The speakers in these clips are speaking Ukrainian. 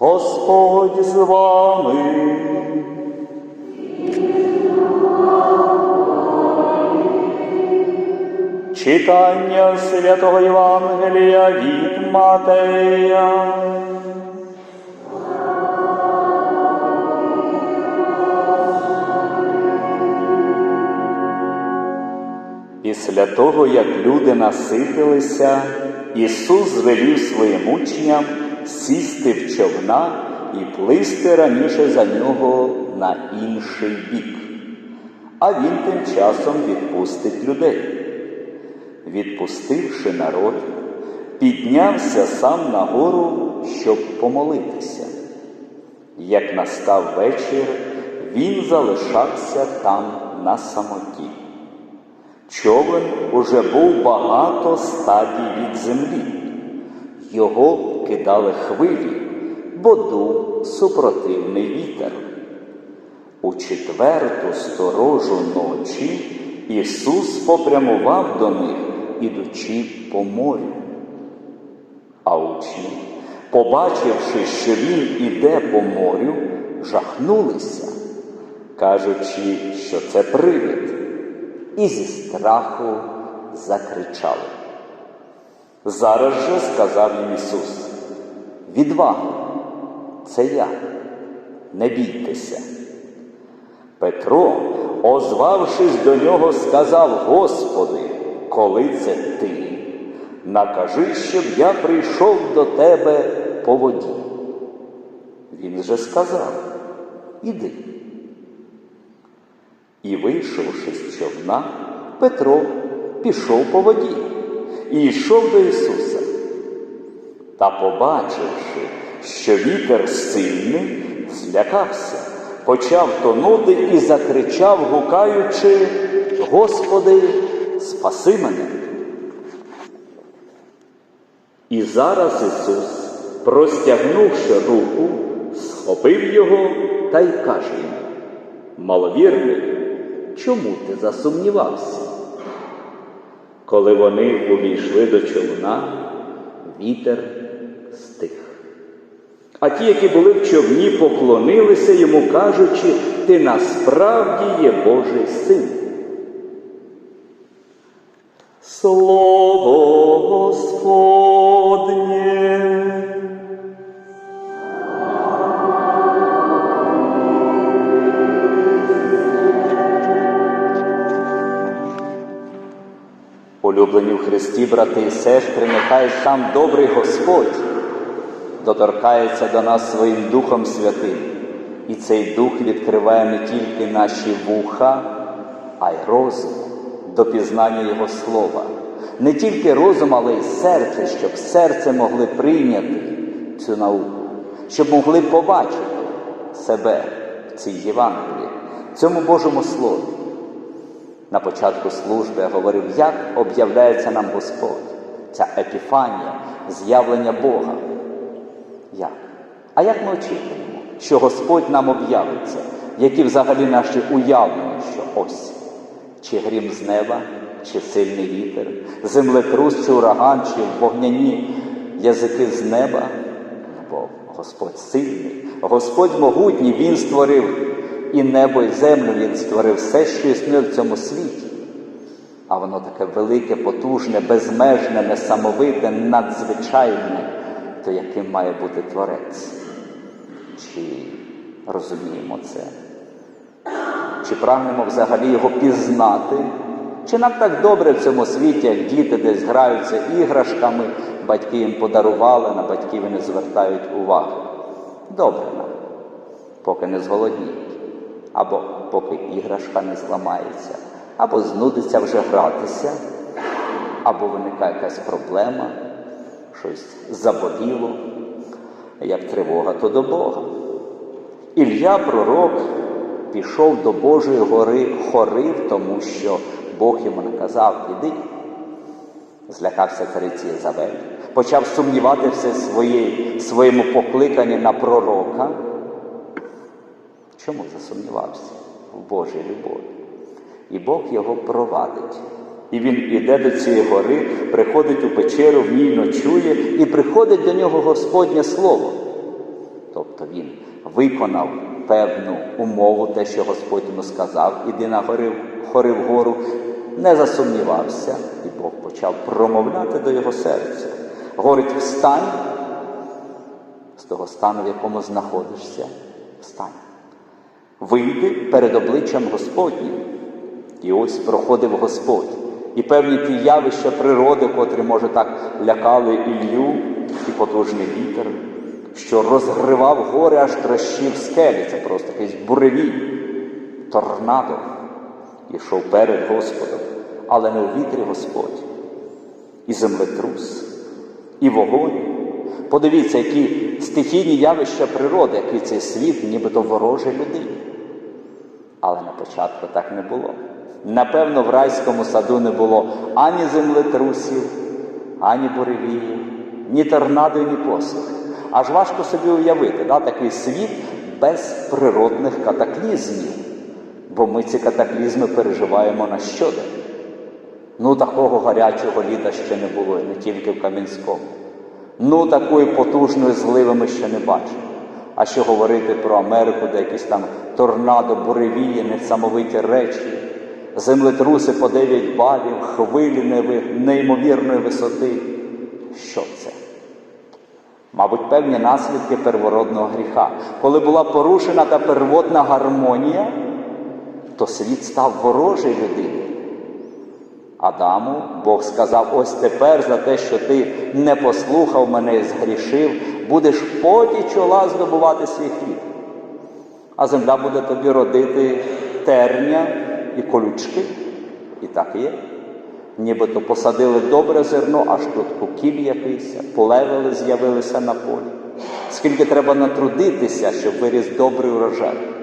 Господь з вами. Читання святого Євангелія від Матея. Після того, як люди наситилися, Ісус звелів своїм учням сісти в човна і плисти раніше за нього на інший бік. А він тим часом відпустить людей. Відпустивши народ, піднявся сам на гору, щоб помолитися. Як настав вечір, він залишався там на самоті. Човен уже був багато стадій від землі. Його кидали хвилі, бо дув супротивний вітер. У четверту сторожу ночі Ісус попрямував до них, ідучи по морю. А учні, побачивши, що він іде по морю, жахнулися, кажучи, що це привид і зі страху закричали. Зараз же сказав їм Ісус, відвага, це я, не бійтеся. Петро, озвавшись до нього, сказав, Господи, коли це ти, накажи, щоб я прийшов до тебе по воді. Він же сказав, іди. І, вийшовши з човна, Петро пішов по воді і йшов до Ісуса. Та, побачивши, що вітер сильний, злякався, почав тонути і закричав, гукаючи, Господи, спаси мене. І зараз Ісус, простягнувши руку, схопив його та й каже Маловірний, чому ти засумнівався? Коли вони увійшли до човна, вітер стих. А ті, які були в човні, поклонилися йому, кажучи, ти насправді є Божий син. Слово Господнє. Христі, брати і сестри, нехай сам добрий Господь доторкається до нас своїм Духом Святим. І цей Дух відкриває не тільки наші вуха, а й розум до пізнання Його Слова. Не тільки розум, але й серце, щоб серце могли прийняти цю науку, щоб могли побачити себе в цій Євангелії, в цьому Божому Слові. На початку служби я говорив, як об'являється нам Господь, ця епіфанія, з'явлення Бога. Як? А як ми очікуємо, що Господь нам об'явиться, які взагалі наші уявлення, що ось, чи грім з неба, чи сильний вітер, землетрус, чи ураган, чи вогняні язики з неба, бо Господь сильний, Господь могутній, Він створив і небо, і землю Він створив все, що існує в цьому світі. А воно таке велике, потужне, безмежне, несамовите, надзвичайне, то яким має бути Творець? Чи розуміємо це? Чи прагнемо взагалі його пізнати? Чи нам так добре в цьому світі, як діти десь граються іграшками, батьки їм подарували, на батьків не звертають уваги? Добре нам, поки не зголодніють, або поки іграшка не зламається, або знудиться вже гратися, або виникає якась проблема, щось заболіло, як тривога, то до Бога. Ілля пророк пішов до Божої гори, хорив, тому що Бог йому наказав, іди. Злякався цариці Ізавель, почав сумніватися в своєму покликанні на пророка. Чому засумнівався? В Божій любові. І Бог його провадить. І він іде до цієї гори, приходить у печеру, в ній ночує, і приходить до нього Господнє Слово. Тобто він виконав певну умову, те, що Господь йому сказав, іди на гори, гори вгору, не засумнівався, і Бог почав промовляти до його серця. Говорить, встань з того стану, в якому знаходишся, встань. Вийди перед обличчям Господнім. І ось проходив Господь. І певні ті явища природи, котрі, може, так лякали Ілью, і потужний вітер, що розгривав гори, аж трощив скелі. Це просто якийсь буревій, торнадо. Ішов перед Господом, але не у вітрі Господь. І землетрус, і вогонь. Подивіться, які стихійні явища природи, який цей світ, нібито ворожий людині. Але на початку так не було. Напевно, в райському саду не було ані землетрусів, ані буревіїв, ні торнадо, ні посухи. Аж важко собі уявити, да, такий світ без природних катаклізмів. Бо ми ці катаклізми переживаємо на щодень. Ну, такого гарячого літа ще не було, не тільки в Кам'янському. Ну, такої потужної зливи ми ще не бачили. А що говорити про Америку, де якісь там торнадо, буревії, несамовиті речі, землетруси по 9 балів, хвилі неймовірної висоти. Що це? Мабуть, певні наслідки первородного гріха. Коли була порушена та первотна гармонія, то світ став ворожий людині. Адаму Бог сказав: ось тепер за те, що ти не послухав мене і згрішив, будеш поті чола здобувати свій хліб. А земля буде тобі родити терня і колючки. І так і є. Нібито посадили добре зерно, аж тут кукіль якийсь, полевели з'явилися на полі. Скільки треба натрудитися, щоб виріс добрий урожай.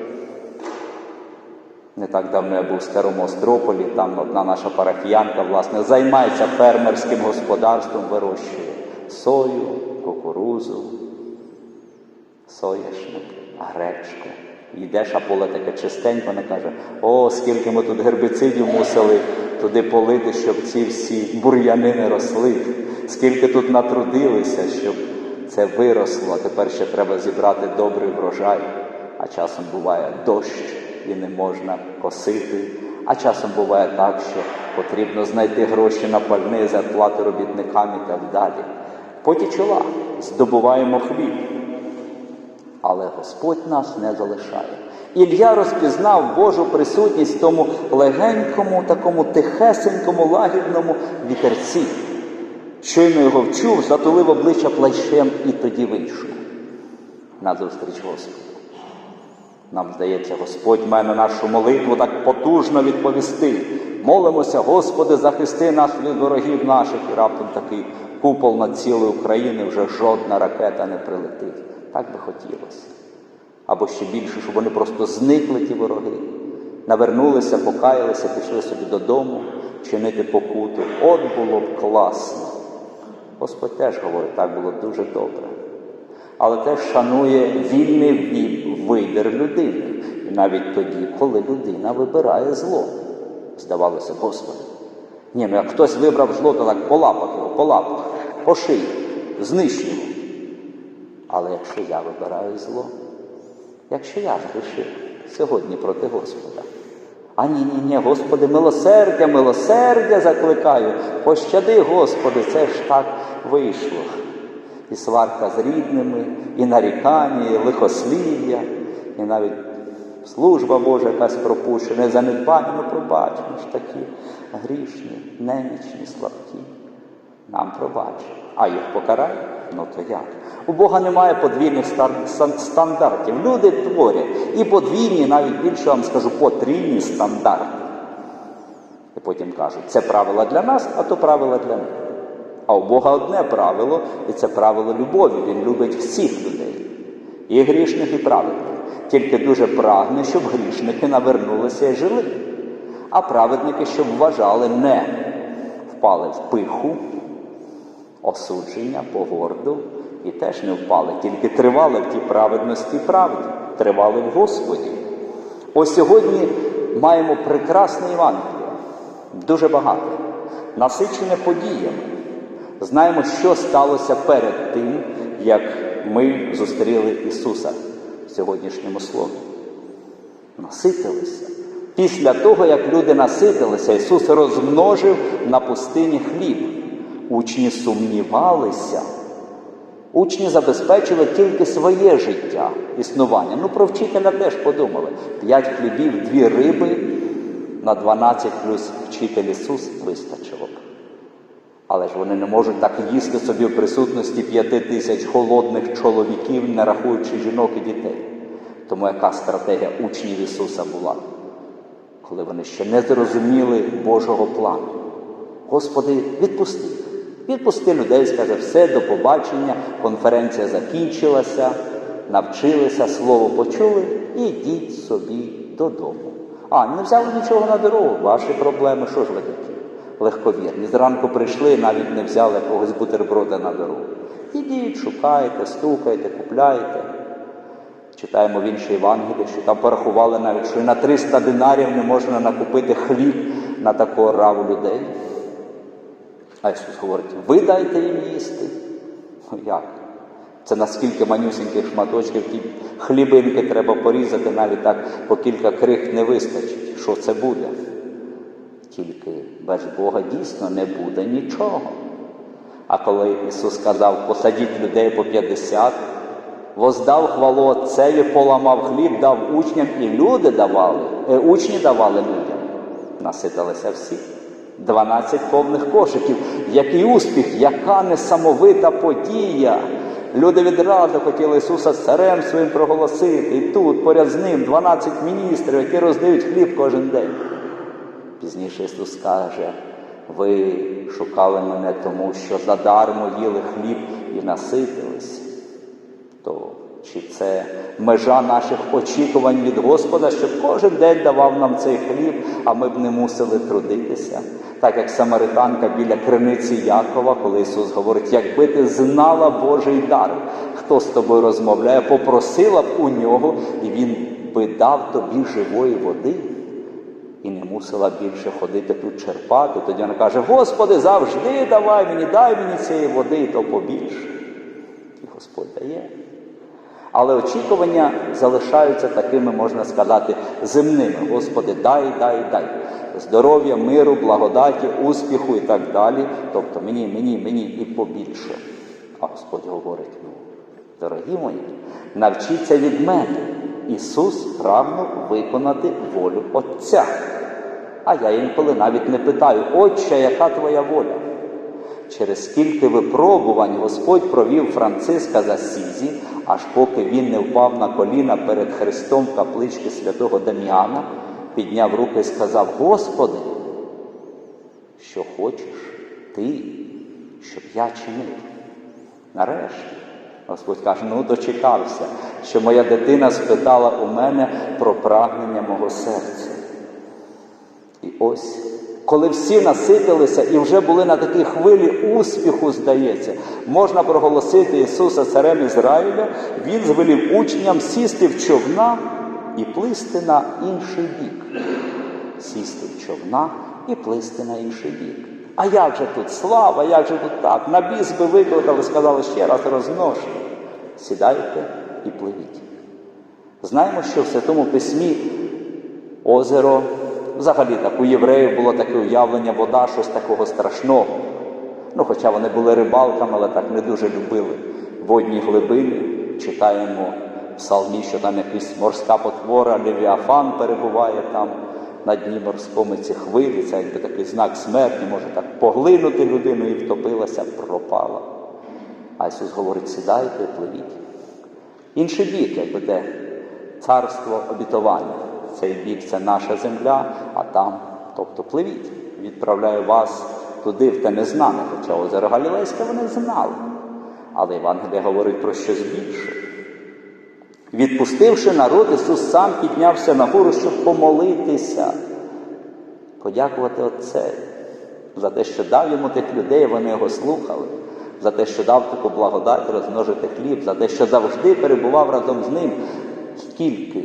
Не так давно я був в Старому Острополі, там одна наша парафіянка, власне, займається фермерським господарством, вирощує сою, кукурузу, соняшник, гречку. Йдеш, а поле таке чистенько, не каже, о, скільки ми тут гербіцидів мусили туди полити, щоб ці всі бур'яни не росли, скільки тут натрудилися, щоб це виросло, тепер ще треба зібрати добрий врожай, а часом буває дощ і не можна косити. А часом буває так, що потрібно знайти гроші на пальне, зарплати робітникам і так далі. Поті чола здобуваємо хліб. Але Господь нас не залишає. Ілля розпізнав Божу присутність в тому легенькому, такому тихесенькому, лагідному вітерці. Щойно його вчув, затулив обличчя плащем і тоді вийшов назустріч Господу. Нам здається, Господь має на нашу молитву так потужно відповісти. Молимося, Господи, захисти нас від ворогів наших, і раптом такий купол над цілою Україною вже жодна ракета не прилетить. Так би хотілося. Або ще більше, щоб вони просто зникли, ті вороги, навернулися, покаялися, пішли собі додому, чинити покуту. От було б класно. Господь теж говорить, так було дуже добре але теж шанує вільний вибір людини. І навіть тоді, коли людина вибирає зло. Здавалося, Господи. Ні, ну як хтось вибрав зло, то так по лапах його, по лапах, по шиї, знищ його. Але якщо я вибираю зло, якщо я згрішив сьогодні проти Господа. А ні, ні, ні, Господи, милосердя, милосердя закликаю. Пощади, Господи, це ж так вийшло і сварка з рідними, і нарікання, і лихослів'я, і навіть служба Божа якась пропущена, і занедбання, ну пробач, ми ж такі грішні, немічні, слабкі. Нам пробач. А їх покарай? Ну то як? У Бога немає подвійних стандартів. Люди творять і подвійні, навіть більше вам скажу, потрійні стандарти. І потім кажуть, це правила для нас, а то правила для них. А у Бога одне правило, і це правило любові. Він любить всіх людей, і грішних, і праведних. Тільки дуже прагне, щоб грішники навернулися і жили, а праведники, щоб вважали, не впали в пиху, осудження, погорду, і теж не впали, тільки тривали в тій праведності і правді, тривали в Господі. Ось сьогодні маємо прекрасне Євангеліє, дуже багато, насичене подіями. Знаємо, що сталося перед тим, як ми зустріли Ісуса в сьогоднішньому слові. Наситилися. Після того, як люди наситилися, Ісус розмножив на пустині хліб. Учні сумнівалися. Учні забезпечили тільки своє життя, існування. Ну, про вчителя теж подумали. П'ять хлібів, дві риби на 12 плюс вчитель Ісус вистачило. Але ж вони не можуть так їсти собі в присутності п'яти тисяч голодних чоловіків, не рахуючи жінок і дітей. Тому яка стратегія учнів Ісуса була, коли вони ще не зрозуміли Божого плану? Господи, відпусти. Відпусти людей, скаже, все, до побачення, конференція закінчилася, навчилися, слово почули, і йдіть собі додому. А, не взяли нічого на дорогу, ваші проблеми, що ж ви такі? Легковірні. Зранку прийшли навіть не взяли якогось бутерброда на дорогу. Ідіть, шукайте, стукайте, купляйте. Читаємо в іншій Євангелії, що там порахували навіть, що і на 300 динарів не можна накупити хліб на таку раву людей. А Ісус говорить, ви дайте їм їсти. Ну як? Це наскільки манюсіньких шматочків ті хлібинки треба порізати, навіть так по кілька крих не вистачить. Що це буде? Тільки без Бога дійсно не буде нічого. А коли Ісус сказав, посадіть людей по 50, воздав хвалу Отцеві, поламав хліб, дав учням, і люди давали, е, учні давали людям. Наситилися всі. 12 повних кошиків. Який успіх, яка несамовита подія. Люди відразу хотіли Ісуса царем своїм проголосити. І тут поряд з ним 12 міністрів, які роздають хліб кожен день. Пізніше Ісус каже, ви шукали мене тому, що задармо їли хліб і наситились. То чи це межа наших очікувань від Господа, щоб кожен день давав нам цей хліб, а ми б не мусили трудитися? Так як Самаританка біля криниці Якова, коли Ісус говорить, якби ти знала Божий дар, хто з тобою розмовляє, попросила б у нього, і Він би дав тобі живої води і не мусила більше ходити тут черпати. Тоді вона каже: Господи, завжди давай мені, дай мені цієї води, і то побільше. І Господь дає. Але очікування залишаються такими, можна сказати, земними. Господи, дай, дай, дай. Здоров'я, миру, благодаті, успіху і так далі. Тобто мені, мені, мені і побільше. А Господь говорить, ну, дорогі мої, навчіться від мене. Ісус прагнув виконати волю Отця. А я інколи навіть не питаю, Отче, яка твоя воля? Через скільки випробувань Господь провів Франциска з Асізі, аж поки він не впав на коліна перед Христом каплички святого Дам'яна, підняв руки і сказав: Господи, що хочеш ти, щоб я чинив? Нарешті. Господь каже, ну дочекався, що моя дитина спитала у мене про прагнення мого серця. І ось, коли всі наситилися і вже були на такій хвилі успіху, здається, можна проголосити Ісуса Царем Ізраїля, Він звелів учням сісти в човна і плисти на інший бік. Сісти в човна і плисти на інший бік. А як же тут слава, як же тут так? На біс би викликали, сказали ще раз розмножте. Сідайте і пливіть. Знаємо, що в Святому Письмі озеро, взагалі так, у євреїв було таке уявлення, вода, щось такого страшного. Ну, хоча вони були рибалками, але так не дуже любили водні глибини. Читаємо в псалмі, що там якась морська потвора, Левіафан перебуває там на дні морському ці хвилі, це якби такий знак смерті, може так поглинути людину і втопилася, пропала. А Ісус говорить, сідайте і пливіть. Інший бік, якби те царство обітування. Цей бік це наша земля, а там, тобто пливіть, відправляю вас туди, в те незнане, хоча озеро Галілейське вони знали. Але Євангелія говорить про щось більше. Відпустивши народ, Ісус сам піднявся на гору, щоб помолитися, подякувати Отцеві за те, що дав йому тих людей, вони його слухали, за те, що дав таку благодать розмножити хліб, за те, що завжди перебував разом з ним. Скільки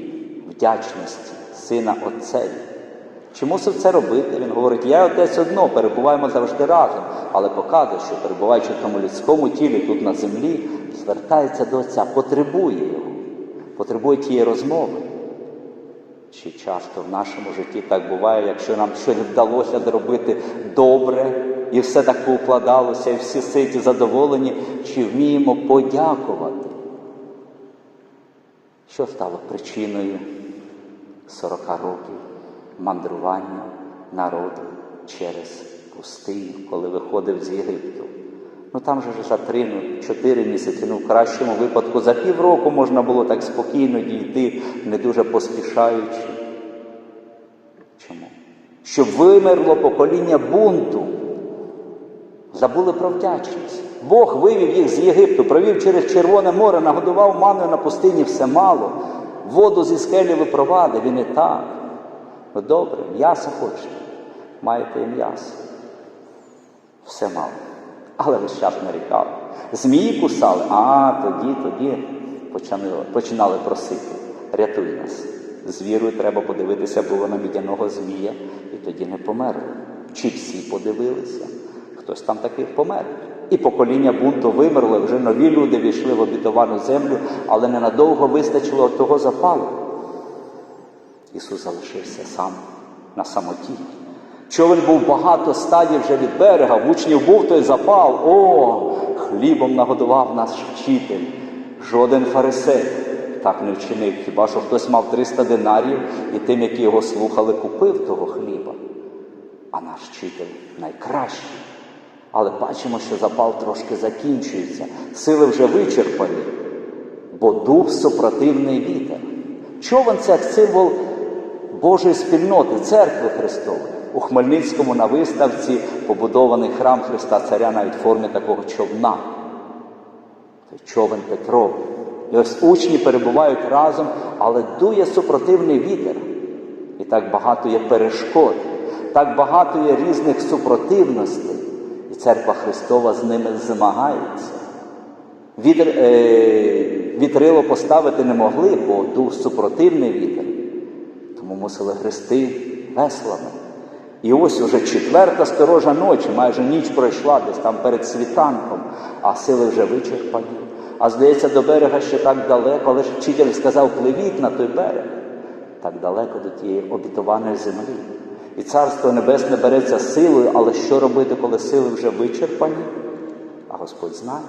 вдячності Сина Отцеві. Чи мусив це робити? Він говорить, я отець одно, перебуваємо завжди разом, але показує, що перебуваючи в тому людському тілі тут на землі, звертається до Отця, потребує його, потребує тієї розмови. Чи часто в нашому житті так буває, якщо нам щось вдалося зробити добре, і все так поукладалося, і всі ситі задоволені, чи вміємо подякувати? Що стало причиною 40 років мандрування народу через пустиню, коли виходив з Єгипту? Ну там же за три, ну, чотири місяці, ну в кращому випадку за півроку можна було так спокійно дійти, не дуже поспішаючи. Чому? Щоб вимерло покоління бунту. Забули про вдячність. Бог вивів їх з Єгипту, провів через Червоне море, нагодував маною на пустині все мало. Воду зі скелі випровадив, і не так. Ну добре, м'ясо хочете. Маєте і м'ясо. Все мало. Але весь час нарікали. Змії кусали, а тоді, тоді починали, починали просити. Рятуй нас. З вірою треба подивитися було на мідяного змія, і тоді не померли. Чи всі подивилися? Хтось там таких помер. І покоління бунту вимерло, вже нові люди війшли в обітовану землю, але ненадовго вистачило того запалу. Ісус залишився сам на самоті. Човен був багато стадій вже від берега, в учнів був той запал. О, хлібом нагодував нас вчитель. Жоден фарисей так не вчинив. Хіба що хтось мав 300 динарів і тим, які його слухали, купив того хліба. А наш вчитель найкращий. Але бачимо, що запал трошки закінчується, сили вже вичерпані, бо дух супротивний вітер. Човен це як символ Божої спільноти, церкви Христової. У Хмельницькому на виставці побудований храм Христа Царя навіть в формі такого човна. Той човен Петровий. І ось учні перебувають разом, але дує супротивний вітер. І так багато є перешкод, так багато є різних супротивностей. І церква Христова з ними змагається. Вітер, е, вітрило поставити не могли, бо дув супротивний вітер. Тому мусили грести веслами. І ось уже четверта сторожа ночі, майже ніч пройшла десь там перед світанком, а сили вже вичерпані. А здається, до берега ще так далеко, але ж вчитель сказав, пливіть на той берег, так далеко до тієї обітованої землі. І Царство Небесне береться силою, але що робити, коли сили вже вичерпані? А Господь знає.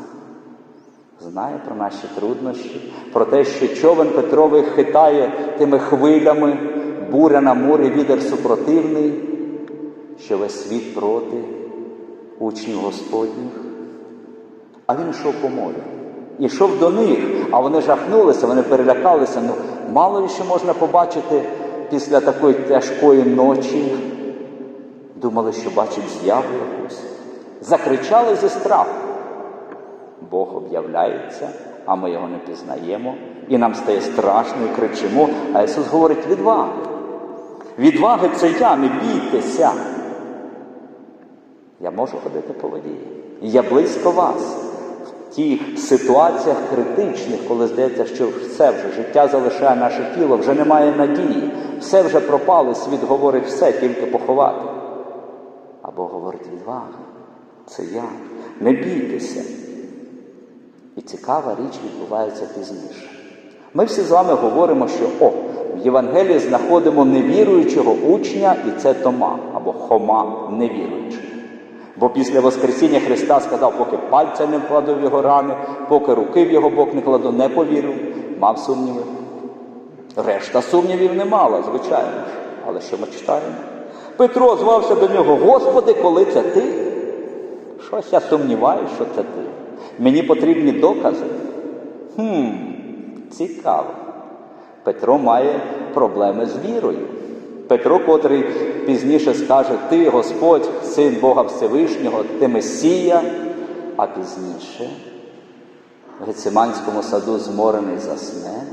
Знає про наші труднощі, про те, що човен Петровий хитає тими хвилями, буря на морі, вітер супротивний, що весь світ проти учнів Господніх. А він йшов по морю. Ішов до них, а вони жахнулися, вони перелякалися. Ну, мало ли можна побачити після такої тяжкої ночі. Думали, що бачать з'яву якусь. Закричали зі страху. Бог об'являється, а ми його не пізнаємо, і нам стає страшно і кричимо. А Ісус говорить відваги. Відваги це я, не бійтеся. Я можу ходити по воді. Я близько вас. В тих ситуаціях критичних, коли здається, що все вже життя залишає наше тіло, вже немає надії, все вже пропало, світ говорить все, тільки поховати. А Бог говорить відвага. Це я. Не бійтеся. І цікава річ відбувається пізніше. Ми всі з вами говоримо, що о, в Євангелії знаходимо невіруючого учня, і це Тома або Хома невіруючий. Бо після Воскресіння Христа сказав, поки пальця не вкладу в його рани, поки руки в його бок не кладу, не повірив, мав сумніви. Решта сумнівів не мала, звичайно ж. Але що ми читаємо? Петро звався до нього, Господи, коли це ти? Щось я сумніваюся, що це ти. Мені потрібні докази. Хм, цікаво. Петро має проблеми з вірою. Петро, котрий пізніше скаже, ти Господь, син Бога Всевишнього, ти Месія, а пізніше в Гециманському саду зморений засне,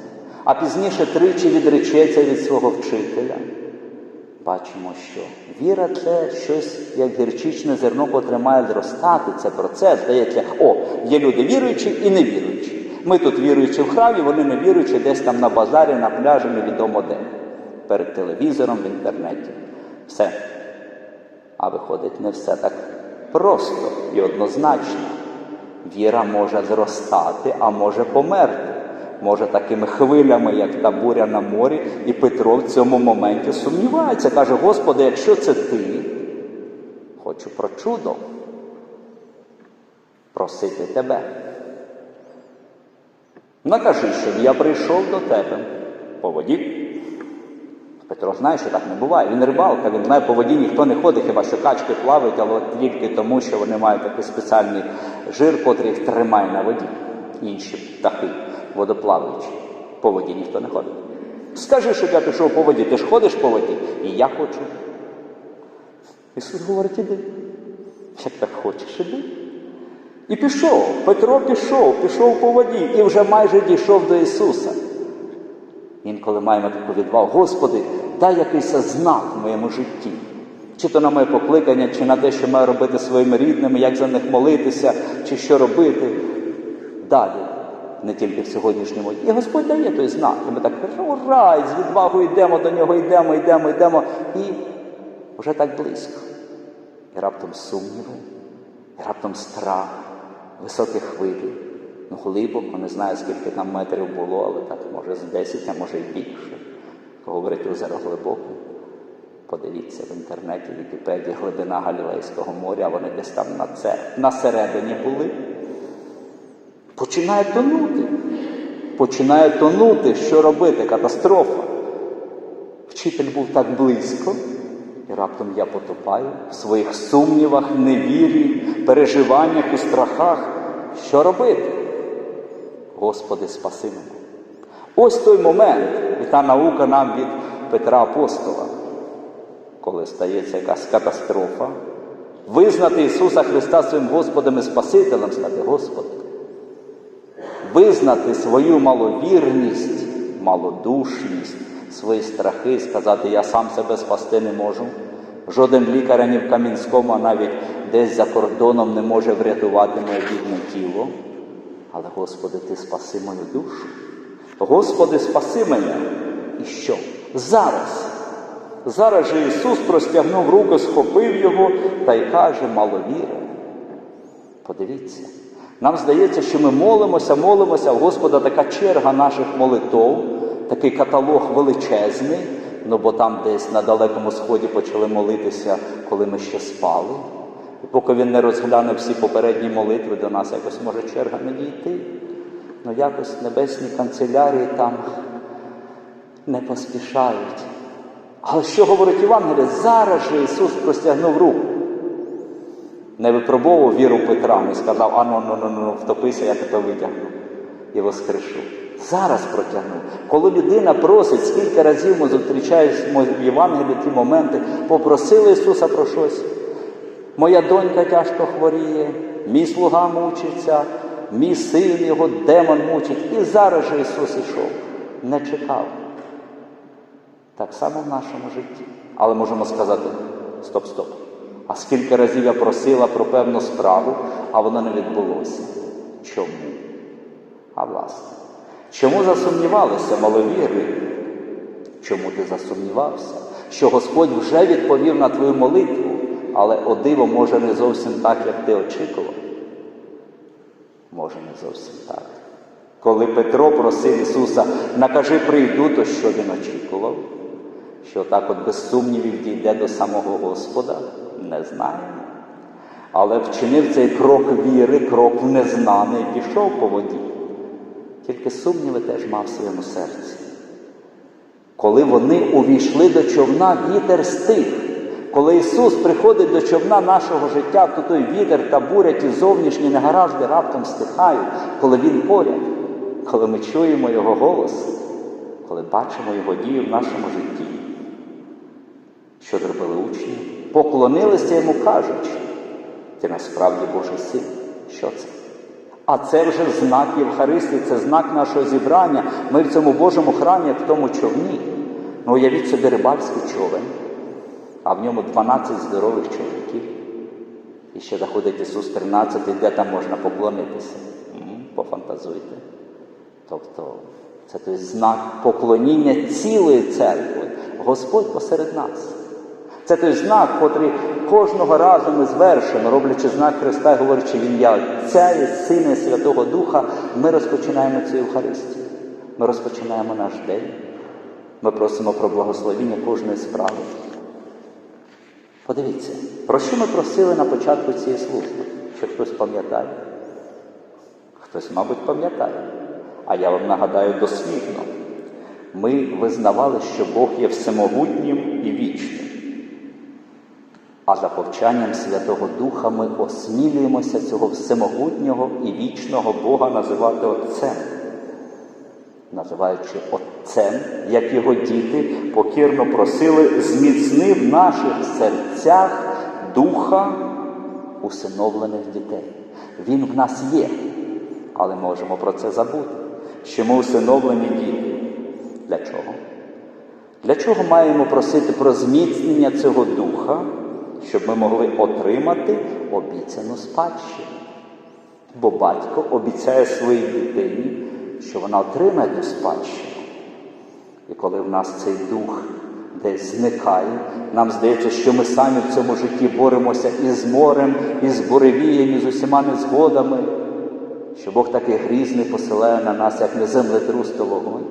а пізніше тричі відречеться від свого вчителя. Бачимо, що віра це щось як гірчичне зерно, котре має зростати. Це процес. Здається, о, є люди віруючі і невіруючі. Ми тут віруючі в храмі, вони не віруючі десь там на базарі, на пляжі, невідомо де, перед телевізором в інтернеті. Все. А виходить, не все так просто і однозначно. Віра може зростати, а може померти. Може такими хвилями, як та буря на морі, і Петро в цьому моменті сумнівається. Каже, Господи, якщо це ти, хочу про чудо просити тебе. Накажи, щоб я прийшов до тебе по воді. Петро знає, що так не буває. Він рибалка, він знає, по воді ніхто не ходить, хіба що качки плавають, але тільки тому, що вони мають такий спеціальний жир, котрий їх тримає на воді. Інші птахи, водоплаваючі. По воді ніхто не ходить. Скажи, щоб я пішов по воді. Ти ж ходиш по воді? І я хочу. Ісус говорить, іди. Як так хочеш, іди. І пішов. Петро пішов, пішов по воді і вже майже дійшов до Ісуса. Інколи маємо таку відвагу, Господи, дай якийсь знак в моєму житті. Чи то на моє покликання, чи на те, що маю робити своїми рідними, як за них молитися, чи що робити. Далі, не тільки в сьогоднішньому. І Господь дає той знак. І ми так ура, і з відвагою йдемо до нього, йдемо, йдемо, йдемо. І вже так близько. І раптом сумніви, і раптом страх, високі хвилі. Ну, глибоко, не знаю, скільки там метрів було, але так, може, з 10, а може і більше. Говорить озеро глибоке. Подивіться в інтернеті, в Вікіпедії глибина Галілейського моря, вони десь там на це, на середині були. Починає тонути. Починає тонути, що робити? Катастрофа. Вчитель був так близько, і раптом я потопаю в своїх сумнівах, невірі, переживаннях і страхах. Що робити? Господи, спаси мене. Ось той момент, і та наука нам від Петра Апостола, коли стається якась катастрофа, визнати Ісуса Христа своїм Господом і Спасителем, сказати, Господи, визнати свою маловірність, малодушність, свої страхи, сказати, я сам себе спасти не можу. Жоден лікар ані в Кам'янському, а навіть десь за кордоном не може врятувати моє бідне тіло. Але, Господи, Ти спаси мою душу. Господи, спаси мене. І що? Зараз. Зараз же Ісус простягнув руку, схопив його та й каже, маловіри. Подивіться, нам здається, що ми молимося, молимося, в Господа така черга наших молитов, такий каталог величезний, ну бо там десь на далекому сході почали молитися, коли ми ще спали. І поки він не розгляне всі попередні молитви, до нас якось може черга не дійти. Ну якось небесні канцелярії там не поспішають. Але що говорить Євангеліє? Зараз же Ісус простягнув руку. Не випробовував віру Петра, не сказав, а ну, ну, ну, ну, втопися, я тебе витягну і воскрешу. Зараз протягнув. Коли людина просить, скільки разів ми зустрічаємо в Євангелії ті моменти, попросили Ісуса про щось. Моя донька тяжко хворіє, мій слуга мучиться, мій син його демон мучить. І зараз же Ісус ішов, не чекав. Так само в нашому житті. Але можемо сказати: стоп, стоп. А скільки разів я просила про певну справу, а воно не відбулося. Чому? А власне, чому засумнівалися маловіри? Чому ти засумнівався? Що Господь вже відповів на твою молитву, але о диво, може, не зовсім так, як ти очікував? Може, не зовсім так. Коли Петро просив Ісуса, накажи прийду, то що він очікував? Що так от без сумнівів дійде до самого Господа, не знаємо. Але вчинив цей крок віри, крок в незнане пішов по воді. Тільки сумніви теж мав в своєму серці. Коли вони увійшли до човна, вітер стих. Коли Ісус приходить до човна нашого життя, то той вітер та буря, ті зовнішні негаразди раптом стихають, коли Він поряд, коли ми чуємо Його голос, коли бачимо Його дію в нашому житті. Що зробили учні? Поклонилися йому, кажучи, ти насправді Божий син. Що це? А це вже знак Євхаристії, це знак нашого зібрання. Ми в цьому Божому храмі, в тому човні. Ну, уявіть собі рибальський човен, а в ньому 12 здорових чоловіків. І ще заходить Ісус 13, де там можна поклонитися. Пофантазуйте. Тобто, це той знак поклоніння цілої церкви. Господь посеред нас. Це той знак, котрий кожного разу ми звершимо, роблячи знак Христа, говорячи в ім'я Отця і Сина Святого Духа, ми розпочинаємо цю Євхаристію. Ми розпочинаємо наш день. Ми просимо про благословіння кожної справи. Подивіться, про що ми просили на початку цієї служби? Чи хтось пам'ятає? Хтось, мабуть, пам'ятає. А я вам нагадаю дослівно. Ми визнавали, що Бог є всемогутнім і вічним. А за повчанням Святого Духа ми осмілюємося цього всемогутнього і вічного Бога називати Отцем. Називаючи Отцем, як його діти покірно просили, зміцни в наших серцях духа усиновлених дітей. Він в нас є, але можемо про це забути, що ми усиновлені діти. Для чого? Для чого маємо просити про зміцнення цього духа, щоб ми могли отримати обіцяну спадщину? Бо батько обіцяє своїй дитині, що вона отримає ту спадщину. І коли в нас цей дух десь зникає, нам здається, що ми самі в цьому житті боремося і з морем, і з буревієм, і з усіма незгодами, що Бог такий грізний посилає на нас, як не землетрус то вогонь,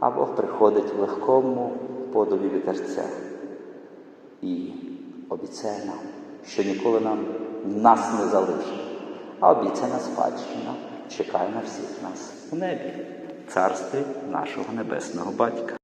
а Бог приходить в легкому подобі вітерця і обіцяє нам, що ніколи нам нас не залишить, а обіцяна спадщина чекає на всіх нас у небі, царстві нашого небесного батька.